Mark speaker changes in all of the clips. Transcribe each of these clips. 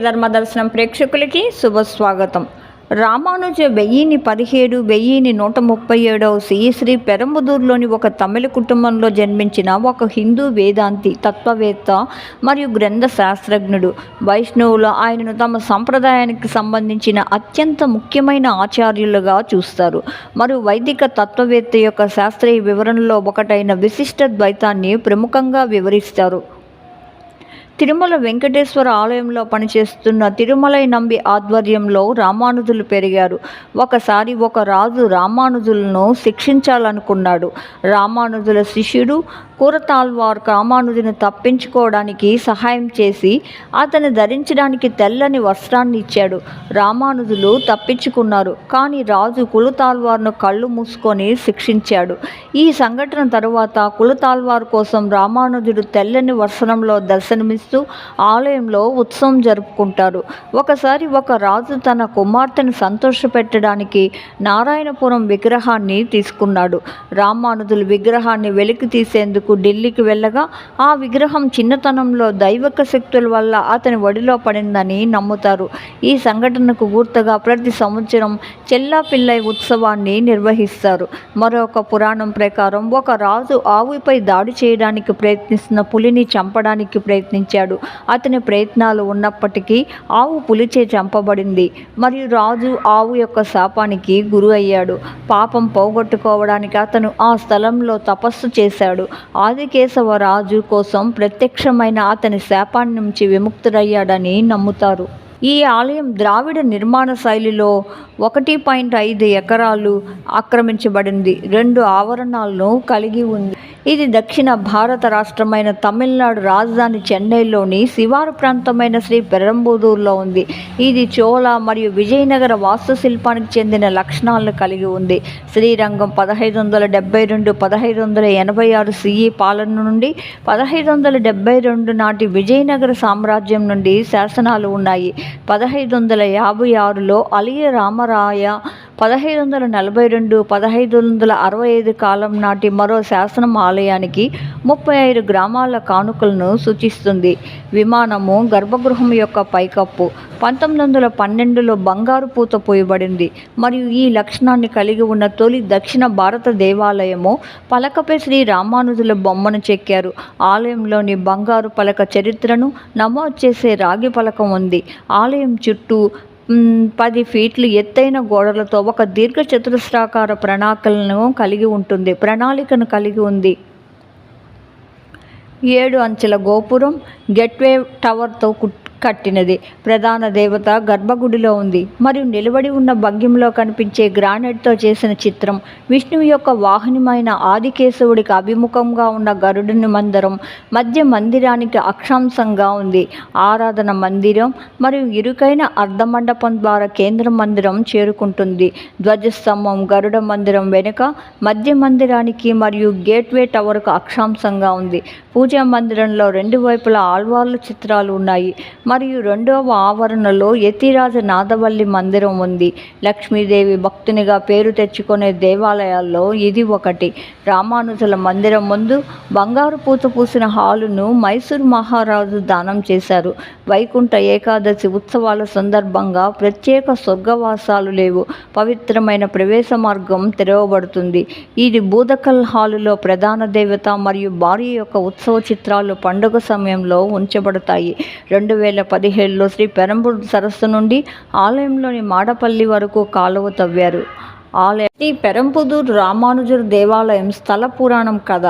Speaker 1: ధర్మ దర్శనం ప్రేక్షకులకి శుభస్వాగతం రామానుజ వెయ్యిని పదిహేడు వెయ్యిని నూట ముప్పై ఏడవ శ్రీ పెరంబుదూరులోని ఒక తమిళ కుటుంబంలో జన్మించిన ఒక హిందూ వేదాంతి తత్వవేత్త మరియు గ్రంథ శాస్త్రజ్ఞుడు. వైష్ణవులు ఆయనను తమ సంప్రదాయానికి సంబంధించిన అత్యంత ముఖ్యమైన ఆచార్యులుగా చూస్తారు. మరియు వైదిక తత్వవేత్త యొక్క శాస్త్రీయ వివరణలో ఒకటైన విశిష్ట ద్వైతాన్ని ప్రముఖంగా వివరిస్తారు. తిరుమల వెంకటేశ్వర ఆలయంలో పనిచేస్తున్న తిరుమలై నంబి ఆధ్వర్యంలో రామానుజులు పెరిగారు. ఒకసారి ఒక రాజు రామానుజులను శిక్షించాలనుకున్నాడు. రామానుజుల శిష్యుడు కూరతాల్వార్ రామానుజుని తప్పించుకోవడానికి సహాయం చేసి అతని ధరించడానికి తెల్లని వస్త్రాన్ని ఇచ్చాడు. రామానుజులు తప్పించుకున్నారు కానీ రాజు కులతాల్వార్ను కళ్ళు మూసుకొని శిక్షించాడు. ఈ సంఘటన తరువాత కులతాల్వార్ కోసం రామానుజుడు తెల్లని వస్త్రంలో దర్శనమిస్తూ ఆలయంలో ఉత్సవం జరుపుకుంటారు. ఒకసారి ఒక రాజు తన కుమార్తెను సంతోషపెట్టడానికి నారాయణపురం విగ్రహాన్ని తీసుకున్నాడు. రామానుజులు విగ్రహాన్ని వెలికి తీసేందుకు ఢిల్లీకి వెళ్ళగా ఆ విగ్రహం చిన్నతనంలో దైవక శక్తుల వల్ల అతని ఒడిలో పడిందని నమ్ముతారు. ఈ సంఘటనకు గుర్తుగా ప్రతి సంవత్సరం చెల్లాపిల్లై ఉత్సవాన్ని నిర్వహిస్తారు. మరొక పురాణం ప్రకారం ఒక రాజు ఆవుపై దాడి చేయడానికి ప్రయత్నిస్తున్న పులిని చంపడానికి ప్రయత్నించి ప్రయత్నించాడు అతని ప్రయత్నాలు ఉన్నప్పటికీ ఆవు పులిచే చంపబడింది. మరియు రాజు ఆవు యొక్క శాపానికి గురి అయ్యాడు పాపం పోగొట్టుకోవడానికి అతను ఆ స్థలంలో తపస్సు చేశాడు. ఆదికేశవ రాజు కోసం ప్రత్యక్షమైన అతని శాపాన్ని నుంచి విముక్తుడయ్యాడని నమ్ముతారు. ఈ ఆలయం ద్రావిడ నిర్మాణ శైలిలో ఒకటి పాయింట్ ఐదు ఎకరాలు ఆక్రమించబడింది. రెండు ఆవరణాలను కలిగి ఉంది. ఇది దక్షిణ భారత రాష్ట్రమైన తమిళనాడు రాజధాని చెన్నైలోని శివారు ప్రాంతమైన శ్రీ పెరంబుదూరులో ఉంది. ఇది చోళ మరియు విజయనగర వాస్తుశిల్పానికి చెందిన లక్షణాలను కలిగి ఉంది. శ్రీరంగం పదహైదు వందల డెబ్బై రెండు పదహైదు వందల ఎనభై ఆరు సిఈ పాలన నుండి పదహైదు వందల డెబ్బై రెండు నాటి విజయనగర సామ్రాజ్యం నుండి శాసనాలు ఉన్నాయి. పదహైదు వందల యాభై ఆరులో అలియ రామరాయ పదహైదు వందల నలభై రెండు పదహైదు వందల అరవై ఐదు కాలం నాటి మరో శాసనం ఆలయానికి ముప్పై ఐదు గ్రామాల కానుకలను సూచిస్తుంది. విమానము గర్భగృహం యొక్క పైకప్పు పంతొమ్మిది వందల పన్నెండులో బంగారు పూత పోయబడింది. మరియు ఈ లక్షణాన్ని కలిగి ఉన్న తొలి దక్షిణ భారత దేవాలయము పలకపై శ్రీ రామానుజుల బొమ్మను చెక్కారు. ఆలయంలోని బంగారు పలక చరిత్రను నమోదు చేసే రాగి పలకం ఉంది. ఆలయం చుట్టూ పది ఫీట్లు ఎత్తైన గోడలతో ఒక దీర్ఘచతురస్రాకార ప్రణాళికలను కలిగి ఉంటుంది ప్రణాళికను కలిగి ఉంది. ఏడు అంచెల గోపురం గెట్వే టవర్తో కుట్ కట్టినది. ప్రధాన దేవత గర్భగుడిలో ఉంది. మరియు నిలబడి ఉన్న భంగ్యంలో కనిపించే గ్రానైట్తో చేసిన చిత్రం. విష్ణువు యొక్క వాహనమైన ఆదికేశవుడికి అభిముఖంగా ఉన్న గరుడుని మందిరం. మధ్య మందిరానికి అక్షాంశంగా ఉంది. ఆరాధన మందిరం మరియు ఇరుకైన అర్ధమండపం ద్వారా కేంద్ర మందిరం చేరుకుంటుంది. ధ్వజస్తంభం గరుడ మందిరం వెనుక మధ్య మందిరానికి మరియు గేట్వే టవర్కు అక్షాంశంగా ఉంది. పూజా మందిరంలో రెండు వైపులా ఆల్వార్ల చిత్రాలు ఉన్నాయి. మరియు రెండవ ఆవరణలో యతిరాజ నాదవల్లి మందిరం ఉంది. లక్ష్మీదేవి భక్తునిగా పేరు తెచ్చుకునే దేవాలయాల్లో ఇది ఒకటి. రామానుజుల మందిరం ముందు బంగారు పూత పూసిన హాలును మైసూర్ మహారాజు దానం చేశారు. వైకుంఠ ఏకాదశి ఉత్సవాల సందర్భంగా ప్రత్యేక స్వర్గవాసాలు లేవు. పవిత్రమైన ప్రవేశ మార్గం తెరవబడుతుంది. ఇది బూదకల్ హాలులో ప్రధాన దేవత మరియు భార్య యొక్క ఉత్సవ చిత్రాలు పండుగ సమయంలో ఉంచబడతాయి. రెండు వేల పదిహేడులో శ్రీ పెరంబూర్ సరస్సు నుండి ఆలయంలోని మాడపల్లి వరకు కాలువ తవ్వారు. ఆలయం శ్రీ పెరంపుదూర్ రామానుజుడు దేవాలయం స్థల పురాణం కథ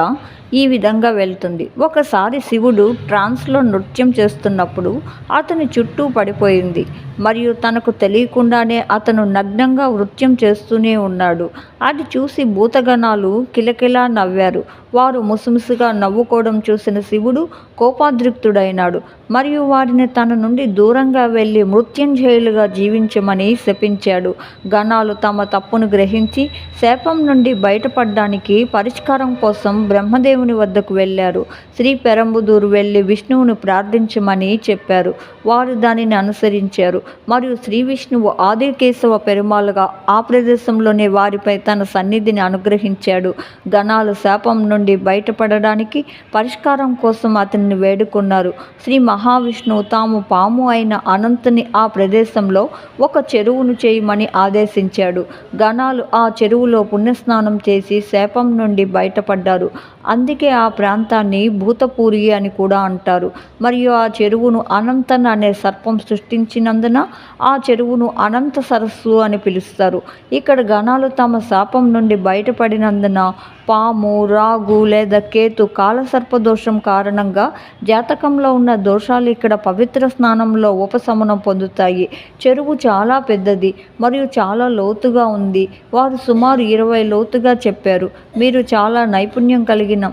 Speaker 1: ఈ విధంగా వెళ్తుంది. ఒకసారి శివుడు ట్రాన్స్లో నృత్యం చేస్తున్నప్పుడు అతని చుట్టూ పడిపోయింది. మరియు తనకు తెలియకుండానే అతను నగ్నంగా నృత్యం చేస్తూనే ఉన్నాడు. అది చూసి భూతగణాలు కిలకిలా నవ్వారు. వారు ముసుముసుగా నవ్వుకోవడం చూసిన శివుడు కోపాదృక్తుడైనాడు మరియు వారిని తన నుండి దూరంగా వెళ్ళి మృత్యుంజయులుగా జీవించమని శపించాడు. గణాలు తమ తప్పును గ్రహించి శాపం నుండి బయటపడడానికి పరిష్కారం కోసం బ్రహ్మదేవుని విష్ణువుని వద్దకు వెళ్ళారు. శ్రీ పెరంబుదూరు వెళ్ళి విష్ణువును ప్రార్థించమని చెప్పారు. వారు దానిని అనుసరించారు. మరియు శ్రీ విష్ణువు ఆదికేశవ పెరుమాలుగా ఆ ప్రదేశంలోనే వారిపై తన సన్నిధిని అనుగ్రహించాడు. గణాలు శాపం నుండి బయటపడడానికి పరిష్కారం కోసం అతన్ని వేడుకున్నారు. శ్రీ మహావిష్ణువు తాము పాము అయిన అనంతుని ఆ ప్రదేశంలో ఒక చెరువును చేయమని ఆదేశించాడు. గణాలు ఆ చెరువులో పుణ్యస్నానం చేసి శాపం నుండి బయటపడ్డారు. అంది అందుకే ఆ ప్రాంతాన్ని భూతపూరి అని కూడా అంటారు. మరియు ఆ చెరువును అనంతన్ అనే సర్పం సృష్టించినందున ఆ చెరువును అనంత సరస్సు అని పిలుస్తారు. ఇక్కడ గణాలు తమ శాపం నుండి బయటపడినందున పాము రాగు లేదా కేతు కాలసర్ప దోషం కారణంగా జాతకంలో ఉన్న దోషాలు ఇక్కడ పవిత్ర స్నానంలో ఉపశమనం పొందుతాయి. చెరువు చాలా పెద్దది మరియు చాలా లోతుగా ఉంది. వారు సుమారు ఇరవై లోతుగా చెప్పారు. మీరు చాలా నైపుణ్యం కలిగిన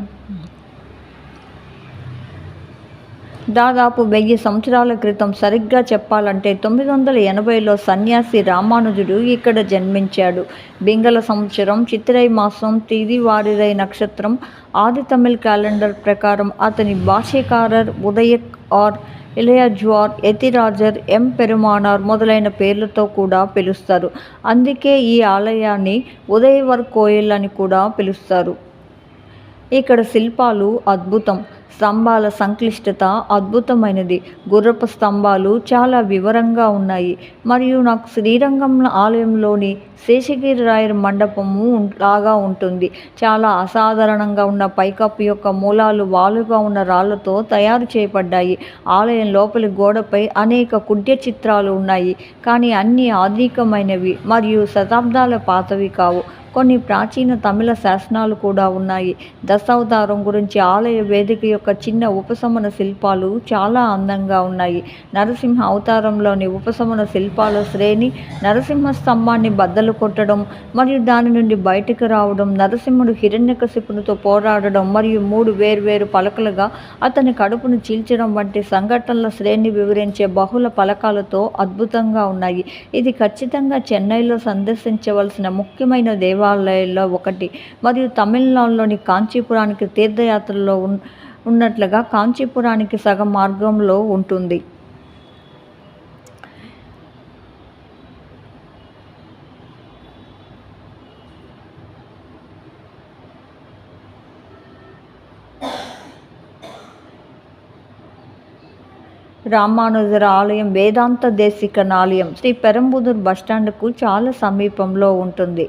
Speaker 1: దాదాపు వెయ్యి సంవత్సరాల క్రితం సరిగ్గా చెప్పాలంటే తొమ్మిది వందల ఎనభైలో సన్యాసి రామానుజుడు ఇక్కడ జన్మించాడు. బింగల సంవత్సరం చిత్రై మాసం తిది వారిదై నక్షత్రం ఆది తమిళ్ క్యాలెండర్ ప్రకారం అతని భాష్యకారర్ ఉదయక్ ఆర్ ఇలయజ్వార్ ఎతిరాజర్ ఎం పెరుమానార్ మొదలైన పేర్లతో కూడా పిలుస్తారు. అందుకే ఈ ఆలయాన్ని ఉదయవర్ కోయిల్ అని కూడా పిలుస్తారు. ఇక్కడ శిల్పాలు అద్భుతం. స్తంభాల సంక్లిష్టత అద్భుతమైనది. గుర్రపు స్తంభాలు చాలా వివరంగా ఉన్నాయి. మరియు నాకు శ్రీరంగం ఆలయంలోని శేషగిరి రాయర్ మండపము లాగా ఉంటుంది. చాలా అసాధారణంగా ఉన్న పైకప్పు యొక్క మూలాలు వాలుగా ఉన్న రాళ్ళతో తయారు చేయబడ్డాయి. ఆలయం లోపలి గోడపై అనేక కుడ్య చిత్రాలు ఉన్నాయి. కానీ అన్ని ఆధునికమైనవి మరియు శతాబ్దాల పాతవి కావు. కొన్ని ప్రాచీన తమిళ శాసనాలు కూడా ఉన్నాయి. దశావతారం గురించి ఆలయ వేదిక యొక్క చిన్న ఉపశమన శిల్పాలు చాలా అందంగా ఉన్నాయి. నరసింహ అవతారంలోని ఉపశమన శిల్పాల శ్రేణి నరసింహ స్తంభాన్ని బద్దలు కొట్టడం మరియు దాని నుండి బయటకు రావడం నరసింహుడు హిరణ్యకశిపునితో పోరాడడం మరియు మూడు వేర్వేరు పలకలుగా అతని కడుపును చీల్చడం వంటి సంఘటనల శ్రేణి వివరించే బహుళ పలకాలతో అద్భుతంగా ఉన్నాయి. ఇది ఖచ్చితంగా చెన్నైలో సందర్శించవలసిన ముఖ్యమైన దేవాలయాల్లో ఒకటి. మరియు తమిళనాడులోని కాంచీపురానికి తీర్థయాత్రలో ఉన్ ఉన్నట్లుగా కాంచీపురానికి సగం మార్గంలో ఉంటుంది. రామానుజర ఆలయం వేదాంత దేశికన్ ఆలయం శ్రీ పెరంబుదూర్ బస్టాండ్కు చాలా సమీపంలో ఉంటుంది.